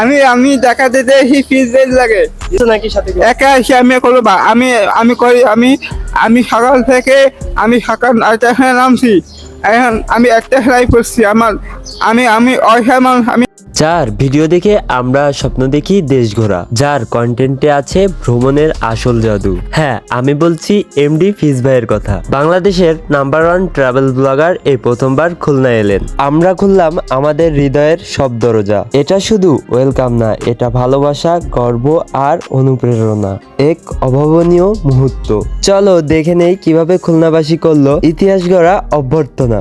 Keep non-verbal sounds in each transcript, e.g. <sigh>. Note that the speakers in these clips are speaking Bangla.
আমি আমি দেখা দিতে হি ফিজ লাগে। একা এসে আমি করব আমি আমি করি আমি আমি সকাল থেকে, আমি সকাল আটটা নামছি। এখন আমি একটা খেলাই করছি, আমার, আমি আমি অসহায় আমি যার ভিডিও দেখে আমরা স্বপ্ন দেখি দেশ ঘোরা, যার কন্টেন্টে আছে ভ্রমণের আসল জাদু। হ্যাঁ আমি বলছি এমডি ফিজ ভাইয়ের কথা। বাংলাদেশের নাম্বার ওয়ান ট্রাভেল ব্লগার এই প্রথমবার খুলনা এলেন। আমরা খুললাম আমাদের হৃদয়ের সব দরজা। এটা শুধু ওয়েলকাম না, এটা ভালোবাসা, গর্ব আর অনুপ্রেরণা। এক অভাবনীয় মুহূর্ত। চলো দেখে নেই কীভাবে খুলনাবাসী করল ইতিহাস গড়া অভ্যর্থনা।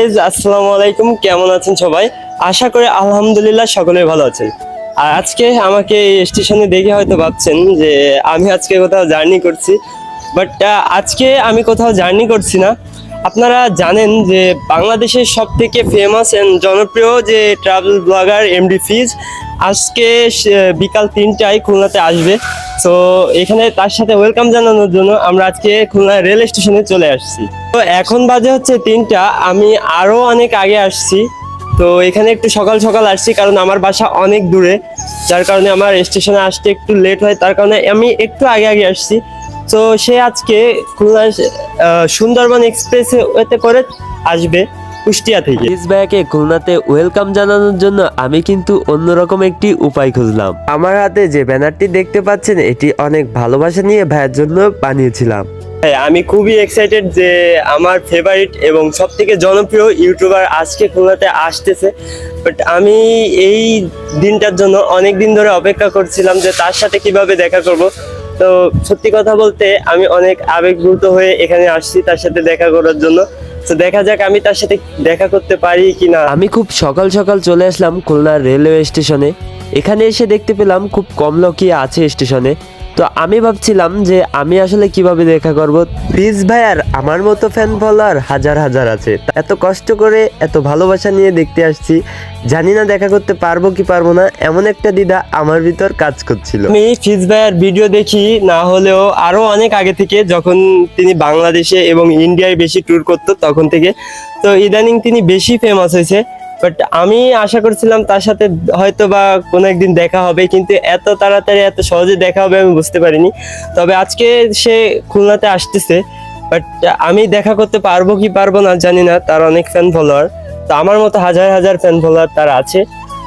গাইজ আসসালামু আলাইকুম। কেমন আছেন সবাই? আশা করি আলহামদুলিল্লাহ সকলে ভালো আছেন। আর আজকে আমাকে স্টেশনে দেখে হয়তো ভাবছেন যে আমি আজকে কোথাও জার্নি করছি বাট আজকে আমি কোথাও জার্নি করছি না। আপনারা জানেন যে বাংলাদেশের সব থেকে ফেমাস অ্যান্ড জনপ্রিয় যে ট্রাভেল ব্লগার এমডি ফিজ আজকে বিকাল তিনটায় খুলনাতে আসবে। তো এখানে তার সাথে ওয়েলকাম জানানোর জন্য আমরা আজকে খুলনা রেল স্টেশনে চলে আসছি। তো এখন বাজে হচ্ছে তিনটা, আমি আরও অনেক আগে আসছি। তো এখানে একটু সকাল সকাল আসছি কারণ আমার বাসা অনেক দূরে। যার কারণে আমার স্টেশনে আসতে একটু লেট হয়, তার কারণে আমি একটু আগে আগে আসছি। তো সে আজকে খুলনা সুন্দরবন এক্সপ্রেস এতে করে আসবে কুষ্টিয়া থেকে। প্লিজ ভাইয়াকে খুলনাতে ওয়েলকাম জানানোর জন্য আমি কিন্তু অন্যরকম একটি উপায় খুঁজলাম। আমার হাতে যে ব্যানারটি দেখতে পাচ্ছেন এটি অনেক ভালোবাসা নিয়ে ভাইয়ের জন্য বানিয়েছিলাম। হ্যাঁ, আমি খুবই এক্সাইটেড যে আমার ফেভারিট এবং সব থেকে জনপ্রিয় ইউটিউবার আজকে খুলনাতে আসতেছে। বাট আমি এই দিনটার জন্য অনেক দিন ধরে অপেক্ষা করছিলাম যে তার সাথে কীভাবে দেখা করব। তো সত্যি কথা বলতে আমি অনেক আবেগভূত হয়ে এখানে আসছি তার সাথে দেখা করার জন্য। তো দেখা যাক আমি তার সাথে দেখা করতে পারি কি না আমি খুব সকাল সকাল চলে আসলাম খুলনা রেলওয়ে স্টেশনে। এখানে এসে দেখতে পেলাম খুব কম লোকই আছে স্টেশনে। তো আমি ভাবছিলাম যে আমি আসলে কীভাবে দেখা করব। প্লিজ ভাইয়ার আমার মতো ফ্যান ফলোয়ার হাজার হাজার আছে। এত কষ্ট করে এত ভালোবাসা নিয়ে দেখতে আসছি, জানি না দেখা করতে পারব কি পারব না, এমন একটা দ্বিধা আমার ভিতর কাজ করছিল। আমি ফিজ ভাইয়ার ভিডিও দেখি, না হলেও আরও অনেক আগে থেকে যখন তিনি বাংলাদেশে এবং ইন্ডিয়ায় বেশি ট্যুর করতো, তখন থেকে। তো ইদানিং তিনি বেশি ফেমাস হয়েছে। বাট আমি আশা করছিলাম তার সাথে হয়তো বা কোনো একদিন দেখা হবে, কিন্তু এত তাড়াতাড়ি, এত সহজে দেখা হবে আমি বুঝতে পারিনি। তবে আজকে সে খুলনাতে আসতেছে বাট আমি দেখা করতে পারব কি পারব না জানি না, তার অনেক ফ্যান ফলোয়ার তো আমার মতো হাজার হাজার ফ্যান ফলোয়ার তার আছে।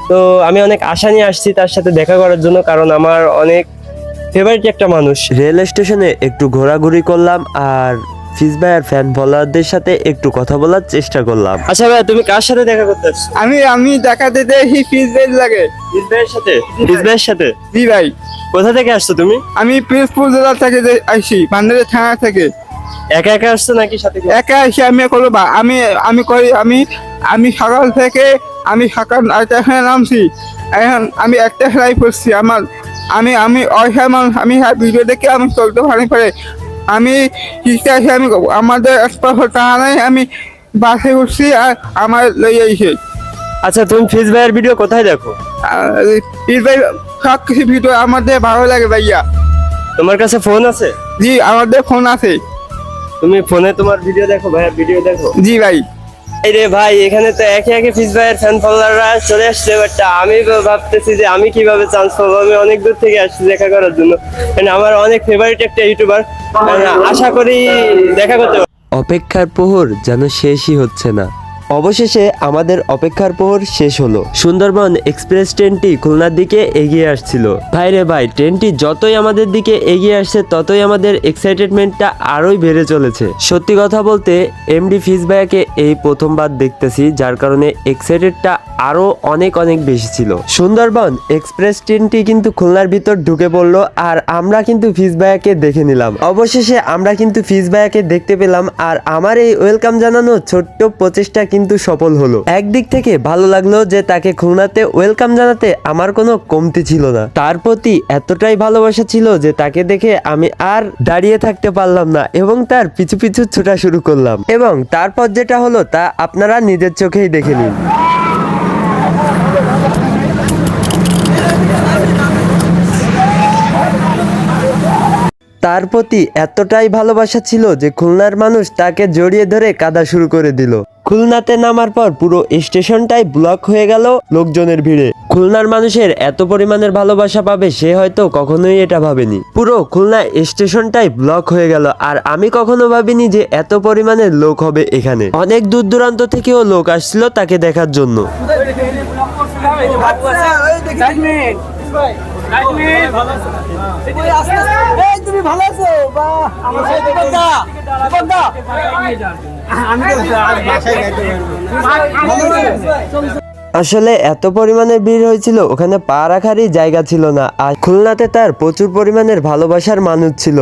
তো আমি অনেক আশা নিয়ে আসছি তার সাথে দেখা করার জন্য, কারণ আমার অনেক ফেভারিট একটা মানুষ। রেল স্টেশনে একটু ঘোরাঘুরি করলাম, আর ফিজ ভাইয়ার ফ্যান ফলোয়ারদের সাথে একটু কথা বলার চেষ্টা করলাম। আচ্ছা ভাই তুমি কার সাথে দেখা করতে আসছো? আমি আমি দেখা দিতে হি ফিজ বেজ লাগে। বিশ ভাইয়ের সাথে? বিশ ভাইয়ের সাথে? জি ভাই। কোথা থেকে আসছো তুমি? আমি পিরোজপুর জেলা থেকে যে আসছি বান্দারি থানা থেকে। একা একা আসছো নাকি সাথে একা এসে আমি করব বা আমি আমি করি আমি আমি সকাল থেকে আমি সকাল আটটা এখানে নামছি। এখন আমি একটা খেলাই করছি। আমার আমি আমি অসহায় মানুষ। আমি হ্যাঁ ভিডিও দেখে আমি চলতে পারি পারে আমি চিন্তা আসি আমি আমাদের একপাশ টাকা নাই আমি বাসে উঠছি আর আমার লই আইছে। আচ্ছা তুমি ফিজ ভাইয়ের ভিডিও কোথায় দেখো? পীর ভাই সব কিছু ভিডিও আমাদের ভালো লাগে ভাইয়া। তোমার কাছে ফোন আছে? জি আমাদের ফোন আছে। তুমি ফোনে তোমার ভিডিও দেখো ভাইয়ের ভিডিও দেখো। জি ভাই। এই রে ভাই, এখানে তো একে একে ফিস ভাইয়ের ফ্যান ফলোয়াররা চলে আসছে বাট আমি ভাবতেছি যে আমি কীভাবে চান্স পাবো? আমি অনেক দূর থেকে আসছি দেখা করার জন্য। মানে আমার অনেক ফেভারিট একটা ইউটিউবার আশা করি দেখা করতে অপেক্ষার প্রহর যেন শেষই হচ্ছে না। অবশেষে আমাদের অপেক্ষার পর শেষ হলো। সুন্দরবন এক্সপ্রেস ট্রেনটি খুলনার দিকে এগিয়ে আসছিল। ভাই রে ভাই, ট্রেনটি যতই আমাদের দিকে এগিয়ে আসছে, ততই আমাদের এক্সাইটেডমেন্টটা আরোই বেড়ে চলেছে। সত্যি কথা বলতে এমডি ফিজ ভাইয়াকে এই প্রথমবার দেখতেছি, যার কারণে এক্সাইটেডটা আরও অনেক অনেক বেশি ছিল। সুন্দরবন এক্সপ্রেস ট্রেনটি কিন্তু খুলনার ভিতর ঢুকে পড়ল, আর আমরা কিন্তু ফিজ ভাইয়াকে দেখে নিলাম। অবশেষে আমরা কিন্তু ফিজ ভাইয়াকে দেখতে পেলাম, আর আমার এই ওয়েলকাম জানানো ছোট্ট প্রচেষ্টা কিন্তু সফল হলো। একদিক থেকে ভালো লাগল যে তাকে খুলনাতে ওয়েলকাম জানাতে আমার কোনো কমতি ছিল না। তার প্রতি এতটাই ভালোবাসা ছিল যে তাকে দেখে আমি আর দাঁড়িয়ে থাকতে পারলাম না এবং তার পিছু পিছু ছোটা শুরু করলাম। এবং তারপর যেটা হলো তা আপনারা নিজের চোখেই দেখে নিন। তার প্রতি এতটাই ভালোবাসা ছিল যে খুলনার মানুষ তাকে জড়িয়ে ধরে কাদা শুরু করে দিল। খুলনাতে নামার পর পুরো স্টেশনটাই ব্লক হয়ে গেল লোকজনের ভিড়ে। খুলনার মানুষের এত পরিমাণের ভালোবাসা পাবে সে হয়তো কখনোই এটা ভাবেনি। পুরো খুলনা স্টেশনটাই ব্লক হয়ে গেল আর আমি কখনো ভাবিনি যে এত পরিমাণের লোক হবে এখানে। অনেক দূর দূরান্ত থেকেও লোক আসছিল তাকে দেখার জন্য। তুমি ভালো আছো আসলে এত পরিমাণের ভিড় হয়েছিল, ওখানে পা রাখারই জায়গা ছিল না, আর খুলনাতে তার প্রচুর পরিমাণের ভালোবাসার মানুষ ছিল।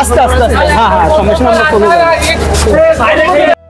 আস্তে আস্তে হ্যাঁ হ্যাঁ সমস্যা আমরা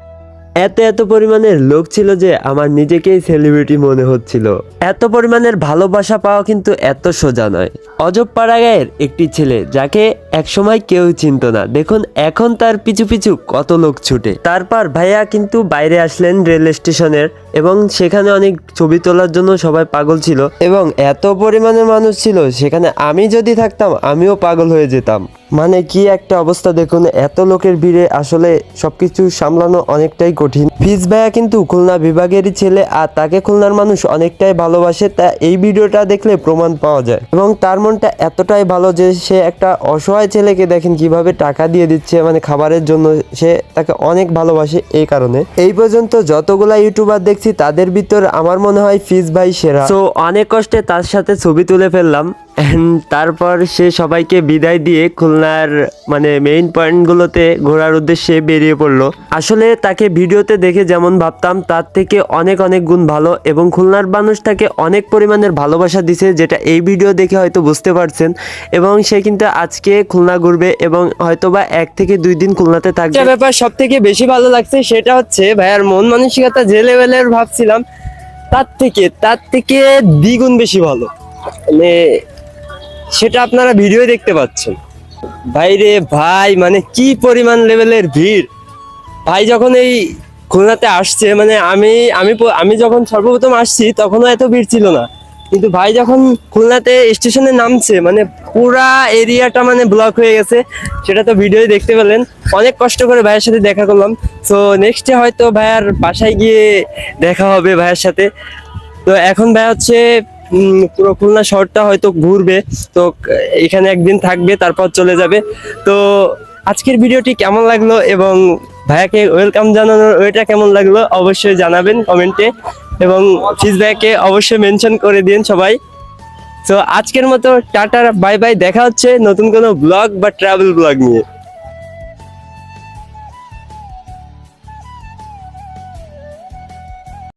এত এত পরিমাণের লোক ছিল যে আমার নিজেকেই সেলিব্রিটি মনে হচ্ছিল। এত পরিমাণের ভালোবাসা পাওয়া কিন্তু এত সোজা নয়। অজব পাড়াগায়ের একটি ছেলে যাকে একসময় কেউ চিনত না। দেখুন, এখন তার পিছু পিছু কত লোক ছুটে। তারপর ভাইয়া কিন্তু বাইরে আসলেন রেল স্টেশনের এবং সেখানে অনেক ছবি তোলার জন্য সবাই পাগল ছিল এবং এত পরিমাণে মানুষ ছিল, সেখানে আমি যদি থাকতাম, আমিও পাগল হয়ে যেতাম। মানে কি একটা অবস্থা দেখুন, এত লোকের ভিড়ে আসলে সবকিছু সামলানো অনেকটাই কঠিন। ফিজ ভাইয়া কিন্তু খুলনা বিভাগেরই ছেলে আর তাকে খুলনার মানুষ অনেকটাই ভালোবাসে, তা এই ভিডিওটা দেখলে প্রমাণ পাওয়া যায়। এবং তার মনটা এতটাই ভালো যে সে একটা অসহায় ছেলেকে দেখেন কীভাবে টাকা দিয়ে দিচ্ছে মানে খাবারের জন্য সে তাকে অনেক ভালোবাসে এই কারণে। এই পর্যন্ত যতগুলা ইউটিউবার দেখছি তাদের ভিতর আমার মনে হয় ফিজ ভাই সেরা। তো অনেক কষ্টে তার সাথে ছবি তুলে ফেললাম। <laughs> তারপর সে সবাইকে বিদায় দিয়ে খুলনার মানে মেইন পয়েন্টগুলোতে ঘোরার উদ্দেশ্যে বেরিয়ে পড়ল। আসলে তাকে ভিডিওতে দেখে যেমন ভাবতাম, তার থেকে অনেক অনেক গুণ ভালো এবং খুলনার মানুষ তাকে অনেক পরিমাণের ভালোবাসা দিছে, যেটা এই ভিডিও দেখে হয়তো বুঝতে পারছেন। এবং সে কিন্তু আজকে খুলনা ঘুরবে এবং হয়তোবা এক থেকে দুই দিন খুলনাতে থাকবে। ব্যাপার সব থেকে বেশি ভালো লাগছে সেটা হচ্ছে, ভাইয়ার মন মানসিকতা যে লেভেলের ভাবছিলাম, তার থেকে তার থেকে দ্বিগুণ বেশি ভালো। মানে সেটা আপনারা ভিডিও দেখতে পাচ্ছেন। ভাই রে ভাই মানে কি পরিমাণ লেভেলের ভিড়। ভাই যখন এই খুলনাতে আসছে মানে আমি আমি আমি যখন সর্বপ্রথম আসছি, তখনও এত ভিড় ছিল না। কিন্তু ভাই যখন খুলনাতে স্টেশনে নামছে মানে পুরা এরিয়াটা মানে ব্লক হয়ে গেছে, সেটা তো ভিডিও দেখতে পেলেন। অনেক কষ্ট করে ভাইয়ের সাথে দেখা করলাম। তো নেক্সটে হয়তো ভাইয়ার বাসায় গিয়ে দেখা হবে ভাইয়ের সাথে। তো এখন ভাই হচ্ছে পুরো খুলনা শহরটা হয়তো ঘুরবে। তো এখানে একদিন থাকবে, তারপর চলে যাবে। তো আজকের ভিডিওটি কেমন লাগল এবং ভাইয়াকে ওয়েলকাম জানানোর ওয়েটা কেমন লাগল অবশ্যই জানাবেন কমেন্টে। এবং ফিজ ভাইয়াকে অবশ্যই মেনশন করে দিন সবাই। তো আজকের মতো টাটার বাই বাই দেখা হচ্ছে নতুন কোনো ব্লগ বা ট্রাভেল ব্লগ নিয়ে।